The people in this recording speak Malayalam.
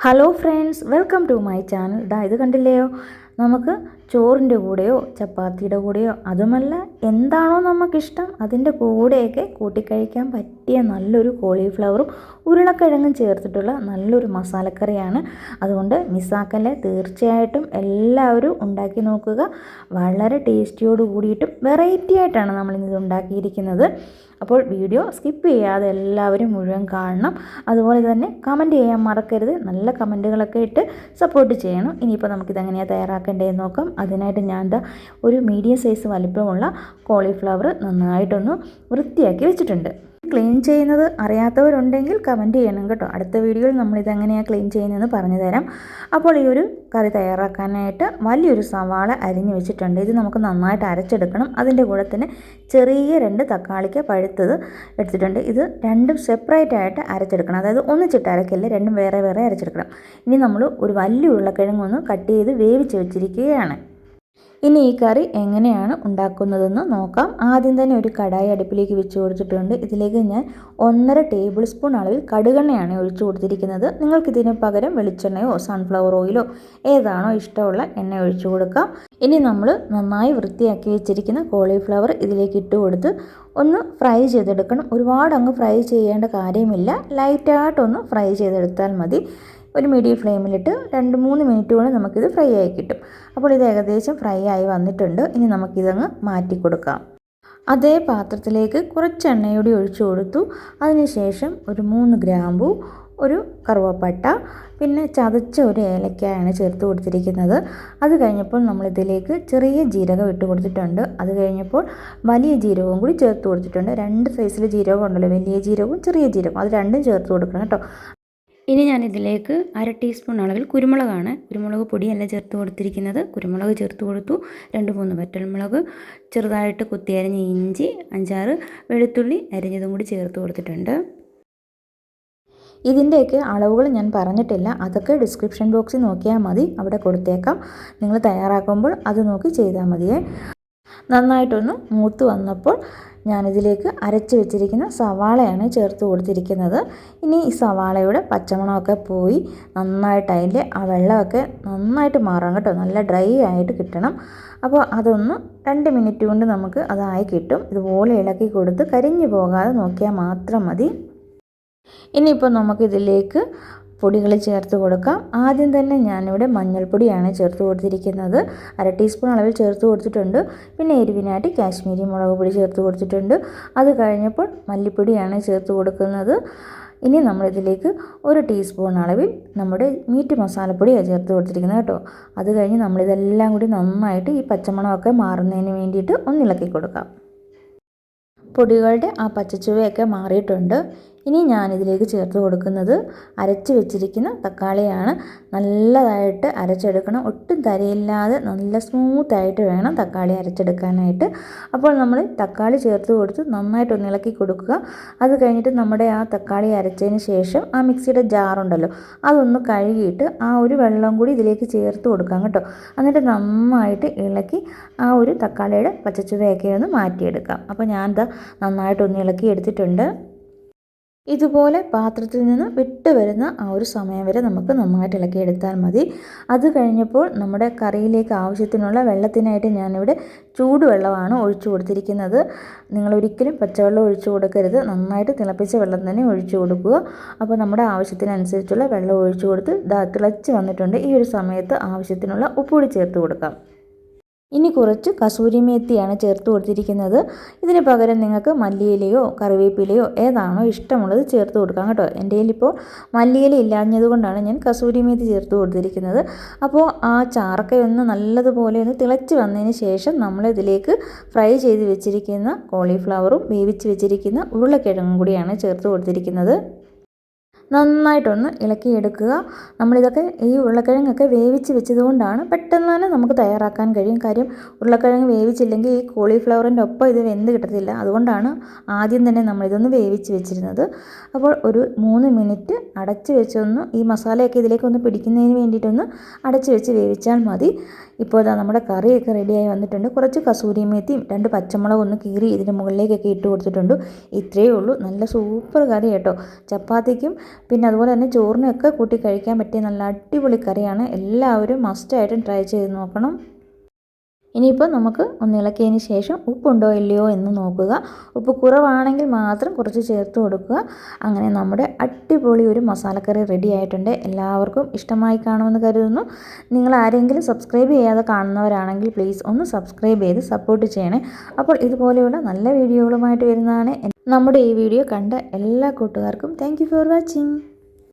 Hello friends welcome to my channel ഇതാ ഇത് കണ്ടില്ലയോ? നമുക്ക് ചോറിന്റെ കൂടെയോ ചപ്പാത്തിയുടെ കൂടെയോ അതുമല്ല എന്താണോ നമുക്കിഷ്ടം അതിന്റെ കൂടെയൊക്കെ കൂട്ടിക്കഴിക്കാൻ പറ്റിയ നല്ലൊരു കോളിഫ്ലവറും ഉരുളക്കിഴങ്ങും ചേർത്തിട്ടുള്ള നല്ലൊരു മസാലക്കറിയാണ്. അതുകൊണ്ട് മിസ്സാക്കല്ലേ? തീർച്ചയായിട്ടും എല്ലാവരും ഉണ്ടാക്കി നോക്കുക. വളരെ ടേസ്റ്റിയോട് കൂടിയിട്ടും വെറൈറ്റി ആയിട്ടാണ് നമ്മളിന്നിത് ഉണ്ടാക്കിയിരിക്കുന്നത്. അപ്പോൾ വീഡിയോ സ്കിപ്പ് ചെയ്യാതെ എല്ലാവരും മുഴുവൻ കാണണം. അതുപോലെ തന്നെ കമന്റ് ചെയ്യാൻ മറക്കരുത്. നല്ല കമന്റുകളൊക്കെ ഇട്ട് സപ്പോർട്ട് ചെയ്യണം. ഇനിയിപ്പോൾ നമുക്കിതെങ്ങനെയാണ് തയ്യാറാക്കേണ്ടതെന്ന് നോക്കാം. അതിനായിട്ട് ഞാൻ എന്താ ഒരു മീഡിയം സൈസ് വലിപ്പമുള്ള കോളിഫ്ലവർ നന്നായിട്ടൊന്ന് വൃത്തിയാക്കി വെച്ചിട്ടുണ്ട്. ക്ലീൻ ചെയ്യുന്നത് അറിയാത്തവരുണ്ടെങ്കിൽ കമന്റ് ചെയ്യണം കേട്ടോ. അടുത്ത വീഡിയോയിൽ നമ്മളിതെങ്ങനെയാണ് ക്ലീൻ ചെയ്യുന്നതെന്ന് പറഞ്ഞു തരാം. അപ്പോൾ ഈ ഒരു കറി തയ്യാറാക്കാനായിട്ട് വലിയൊരു സവാള അരിഞ്ഞു വെച്ചിട്ടുണ്ട്. ഇത് നമുക്ക് നന്നായിട്ട് അരച്ചെടുക്കണം. അതിന്റെ കൂടെ തന്നെ ചെറിയ രണ്ട് തക്കാളിക്ക് പഴുത്തത് എടുത്തിട്ടുണ്ട്. ഇത് രണ്ടും സെപ്പറേറ്റ് ആയിട്ട് അരച്ചെടുക്കണം. അതായത് ഒന്നിച്ചിട്ട് അരക്കില്ല രണ്ടും വേറെ വേറെ അരച്ചെടുക്കണം. ഇനി നമ്മൾ ഒരു വലിയ ഉരുളക്കിഴങ്ങൊന്ന് കട്ട് ചെയ്ത് വേവിച്ച് വെച്ചിരിക്കുകയാണ്. ഇനി ഈ കറി എങ്ങനെയാണ് ഉണ്ടാക്കുന്നതെന്ന് നോക്കാം. ആദ്യം തന്നെ ഒരു കടായി അടുപ്പിലേക്ക് വെച്ച് കൊടുത്തിട്ടുണ്ട്. ഇതിലേക്ക് ഞാൻ ഒന്നര ടേബിൾ സ്പൂൺ അളവിൽ കടുകെണ്ണയാണ് ഒഴിച്ചു കൊടുത്തിരിക്കുന്നത്. നിങ്ങൾക്കിതിന് പകരം വെളിച്ചെണ്ണയോ സൺഫ്ലവർ ഓയിലോ ഏതാണോ ഇഷ്ടമുള്ള എണ്ണ ഒഴിച്ചു കൊടുക്കാം. ഇനി നമ്മൾ നന്നായി വൃത്തിയാക്കി വെച്ചിരിക്കുന്ന കോളിഫ്ലവർ ഇതിലേക്ക് ഇട്ട് കൊടുത്ത് ഒന്ന് ഫ്രൈ ചെയ്തെടുക്കണം. ഒരുപാട് അങ്ങ് ഫ്രൈ ചെയ്യേണ്ട കാര്യമില്ല. ലൈറ്റായിട്ടൊന്ന് ഫ്രൈ ചെയ്തെടുത്താൽ മതി. ഒരു മീഡിയം ഫ്ലെയിമിലിട്ട് രണ്ട് മൂന്ന് മിനിറ്റ് കൊണ്ട് നമുക്കിത് ഫ്രൈ ആയി കിട്ടും. അപ്പോൾ ഇത് ഏകദേശം ഫ്രൈ ആയി വന്നിട്ടുണ്ട്. ഇനി നമുക്കിതങ്ങ് മാറ്റി കൊടുക്കാം. അതേ പാത്രത്തിലേക്ക് കുറച്ച് എണ്ണയോടെ ഒഴിച്ചു കൊടുത്തു. അതിനുശേഷം ഒരു മൂന്ന് ഗ്രാമ്പു ഒരു കറുവപ്പട്ട പിന്നെ ചതച്ച ഒരു ഏലക്കായാണ് ചേർത്ത് കൊടുത്തിരിക്കുന്നത്. അത് കഴിഞ്ഞപ്പോൾ നമ്മളിതിലേക്ക് ചെറിയ ജീരകം ഇട്ട് കൊടുത്തിട്ടുണ്ട്. അത് കഴിഞ്ഞപ്പോൾ വലിയ ജീരകവും കൂടി ചേർത്ത് കൊടുത്തിട്ടുണ്ട്. രണ്ട് സൈസിലെ ജീരകം ഉണ്ടല്ലോ. വലിയ ജീരകവും ചെറിയ ജീരകവും. അത് രണ്ടും ചേർത്ത് കൊടുക്കണം കേട്ടോ. ഇനി ഞാൻ ഇതിലേക്ക് അര ടീസ്പൂൺ അളവിൽ കുരുമുളകാണ്. കുരുമുളക് പൊടിയല്ല ചേർത്ത് കൊടുത്തിരിക്കുന്നത്. കുരുമുളക് ചേർത്ത് കൊടുത്തു. രണ്ട് മൂന്ന് വറ്റൽമുളക് ചെറുതായിട്ട് കുത്തിയരിഞ്ഞ ഇഞ്ചി അഞ്ചാറ് വെളുത്തുള്ളി അരിഞ്ഞതും കൂടി ചേർത്ത് കൊടുത്തിട്ടുണ്ട്. ഇതിന്റെയൊക്കെ അളവുകൾ ഞാൻ പറഞ്ഞിട്ടില്ല. അതൊക്കെ ഡിസ്ക്രിപ്ഷൻ ബോക്സിൽ നോക്കിയാൽ മതി. അവിടെ കൊടുത്തേക്കാം. നിങ്ങൾ തയ്യാറാക്കുമ്പോൾ അത് നോക്കി ചെയ്താൽ മതിയേ. നന്നായിട്ടൊന്ന് മൂത്ത് വന്നപ്പോൾ ഞാനിതിലേക്ക് അരച്ച് വെച്ചിരിക്കുന്ന സവാളയാണ് ചേർത്ത് കൊടുത്തിരിക്കുന്നത്. ഇനി ഈ സവാളയുടെ പച്ചമണമൊക്കെ പോയി നന്നായിട്ട് അതിന്റെ ആ വെള്ളമൊക്കെ നന്നായിട്ട് മാറാം കേട്ടോ. നല്ല ഡ്രൈ ആയിട്ട് കിട്ടണം. അപ്പോൾ അതൊന്ന് രണ്ട് മിനിറ്റ് കൊണ്ട് നമുക്ക് അതായി കിട്ടും. ഇതുപോലെ ഇളക്കി കൊടുത്ത് കരിഞ്ഞു പോകാതെ നോക്കിയാൽ മാത്രം മതി. ഇനിയിപ്പോൾ നമുക്കിതിലേക്ക് പൊടികൾ ചേർത്ത് കൊടുക്കാം. ആദ്യം തന്നെ ഞാനിവിടെ മഞ്ഞൾപ്പൊടിയാണ് ചേർത്ത് കൊടുത്തിരിക്കുന്നത്. അര ടീസ്പൂൺ അളവിൽ ചേർത്ത് കൊടുത്തിട്ടുണ്ട്. പിന്നെ എരിവിനായിട്ട് കാശ്മീരി മുളക് പൊടി ചേർത്ത് കൊടുത്തിട്ടുണ്ട്. അത് കഴിഞ്ഞപ്പോൾ മല്ലിപ്പൊടിയാണ് ചേർത്ത് കൊടുക്കുന്നത്. ഇനി നമ്മളിതിലേക്ക് ഒരു ടീസ്പൂൺ അളവിൽ നമ്മുടെ മീറ്റ് മസാലപ്പൊടിയാണ് ചേർത്ത് കൊടുത്തിരിക്കുന്നത് കേട്ടോ. അത് കഴിഞ്ഞ് നമ്മളിതെല്ലാം കൂടി നന്നായിട്ട് ഈ പച്ചമണമൊക്കെ മാറുന്നതിന് വേണ്ടിയിട്ട് ഒന്നിളക്കി കൊടുക്കാം. പൊടികളുടെ ആ പച്ചച്ചുവയൊക്കെ മാറിയിട്ടുണ്ട്. ഇനി ഞാനിതിലേക്ക് ചേർത്ത് കൊടുക്കുന്നത് അരച്ച് വെച്ചിരിക്കുന്ന തക്കാളിയാണ്. നല്ലതായിട്ട് അരച്ചെടുക്കണം. ഒട്ടും തരയില്ലാതെ നല്ല സ്മൂത്തായിട്ട് വേണം തക്കാളി അരച്ചെടുക്കാനായിട്ട്. അപ്പോൾ നമ്മൾ തക്കാളി ചേർത്ത് കൊടുത്ത് നന്നായിട്ട് ഇളക്കി കൊടുക്കുക. അത് കഴിഞ്ഞിട്ട് നമ്മുടെ ആ തക്കാളി അരച്ചതിന് ശേഷം ആ മിക്സിയുടെ ജാറുണ്ടല്ലോ അതൊന്ന് കഴുകിയിട്ട് ആ ഒരു വെള്ളം കൂടി ഇതിലേക്ക് ചേർത്ത് കൊടുക്കാം കേട്ടോ. എന്നിട്ട് നന്നായിട്ട് ഇളക്കി ആ ഒരു തക്കാളിയുടെ പച്ചച്ചുവയൊക്കെ ഒന്ന് മാറ്റിയെടുക്കാം. അപ്പോൾ ഞാൻ എന്താ നന്നായിട്ടൊന്ന് ഇളക്കി എടുത്തിട്ടുണ്ട് ഇതുപോലെ പാത്രത്തിൽ നിന്ന് വിട്ട് വരുന്ന ആ ഒരു സമയം വരെ നമുക്ക് നന്നായിട്ട് ഇളക്കിയെടുത്താൽ മതി. അത് കഴിഞ്ഞപ്പോൾ നമ്മുടെ കറിയിലേക്ക് ആവശ്യത്തിനുള്ള വെള്ളത്തിനായിട്ട് ഞാനിവിടെ ചൂടുവെള്ളമാണ് ഒഴിച്ചു കൊടുത്തിരിക്കുന്നത്. നിങ്ങൾ ഒരിക്കലും പച്ചവെള്ളം ഒഴിച്ചു കൊടുക്കരുത്. നന്നായിട്ട് തിളപ്പിച്ച വെള്ളം തന്നെ ഒഴിച്ചു കൊടുക്കുക. അപ്പോൾ നമ്മുടെ ആവശ്യത്തിനനുസരിച്ചുള്ള വെള്ളം ഒഴിച്ചു കൊടുത്ത് തിളച്ച് വന്നിട്ടുണ്ട്. ഈ ഒരു സമയത്ത് ആവശ്യത്തിനുള്ള ഉപ്പുകൂടി ചേർത്ത് കൊടുക്കാം. ഇനി കുറച്ച് കസൂരി മേത്തിയാണ് ചേർത്ത് കൊടുത്തിരിക്കുന്നത്. ഇതിന് പകരം നിങ്ങൾക്ക് മല്ലിയിലയോ കറിവേപ്പിലയോ ഏതാണോ ഇഷ്ടമുള്ളത് ചേർത്ത് കൊടുക്കാം കേട്ടോ. എന്റെ കയ്യിലിപ്പോൾ മല്ലിയില ഇല്ലാഞ്ഞത് കൊണ്ടാണ് ഞാൻ കസൂരി മേത്തി ചേർത്ത് കൊടുത്തിരിക്കുന്നത്. അപ്പോൾ ആ ചാർക്കയൊന്ന് നല്ലതുപോലെ ഒന്ന് തിളച്ച് വന്നതിന് ശേഷം നമ്മളിതിലേക്ക് ഫ്രൈ ചെയ്ത് വെച്ചിരിക്കുന്ന കോളിഫ്ലവറും വേവിച്ച് വെച്ചിരിക്കുന്ന ഉരുളക്കിഴങ്ങും കൂടിയാണ് ചേർത്ത് കൊടുത്തിരിക്കുന്നത്. നന്നായിട്ടൊന്ന് ഇളക്കിയെടുക്കുക. നമ്മളിതൊക്കെ ഈ ഉരുളക്കിഴങ്ങൊക്കെ വേവിച്ച് വെച്ചതുകൊണ്ടാണ് പെട്ടെന്ന് തന്നെ നമുക്ക് തയ്യാറാക്കാൻ കഴിയും. കാര്യം ഉരുളക്കിഴങ്ങ് വേവിച്ചില്ലെങ്കിൽ ഈ കോളിഫ്ലവറിന്റെ ഒപ്പം ഇത് വെന്ത് കിട്ടത്തില്ല. അതുകൊണ്ടാണ് ആദ്യം തന്നെ നമ്മളിതൊന്ന് വേവിച്ച് വെച്ചിരുന്നത്. അപ്പോൾ ഒരു മൂന്ന് മിനിറ്റ് അടച്ച് വെച്ചൊന്ന് ഈ മസാലയൊക്കെ ഇതിലേക്ക് ഒന്ന് പിടിക്കുന്നതിന് വേണ്ടിയിട്ടൊന്ന് അടച്ച് വെച്ച് വേവിച്ചാൽ മതി. ഇപ്പോൾ ഇതാ നമ്മുടെ കറിയൊക്കെ റെഡിയായി വന്നിട്ടുണ്ട്. കുറച്ച് കസൂരി മേത്തിയും രണ്ട് പച്ചമുളക് ഒന്ന് കീറി ഇതിന്റെ മുകളിലേക്കൊക്കെ ഇട്ട് കൊടുത്തിട്ടുണ്ട്. ഇത്രയേ ഉള്ളൂ. നല്ല സൂപ്പർ കറി കേട്ടോ ചപ്പാത്തിക്കും പിന്നെ അതുപോലെ തന്നെ ചോറിനൊക്കെ കൂട്ടി കഴിക്കാൻ പറ്റിയ നല്ല അടിപൊളി കറിയാണ്. എല്ലാവരും മസ്റ്റായിട്ടും ട്രൈ ചെയ്ത് നോക്കണം. ഇനിയിപ്പോൾ നമുക്ക് ഒന്ന് ഇളക്കിയതിന് ശേഷം ഉപ്പുണ്ടോ ഇല്ലയോ എന്ന് നോക്കുക. ഉപ്പ് കുറവാണെങ്കിൽ മാത്രം കുറച്ച് ചേർത്ത് കൊടുക്കുക. അങ്ങനെ നമ്മുടെ അടിപൊളി ഒരു മസാലക്കറി റെഡി ആയിട്ടുണ്ട്. എല്ലാവർക്കും ഇഷ്ടമായി കാണുമെന്ന് കരുതുന്നു. നിങ്ങൾ ആരെങ്കിലും സബ്സ്ക്രൈബ് ചെയ്യാതെ കാണുന്നവരാണെങ്കിൽ പ്ലീസ് ഒന്ന് സബ്സ്ക്രൈബ് ചെയ്ത് സപ്പോർട്ട് ചെയ്യണേ. അപ്പോൾ ഇതുപോലെയുള്ള നല്ല വീഡിയോകളുമായിട്ട് വരുന്നതാണ് നമ്മുടെ ഈ വീഡിയോ കണ്ട എല്ലാ കൂട്ടുകാർക്കും താങ്ക് ഫോർ വാച്ചിങ്.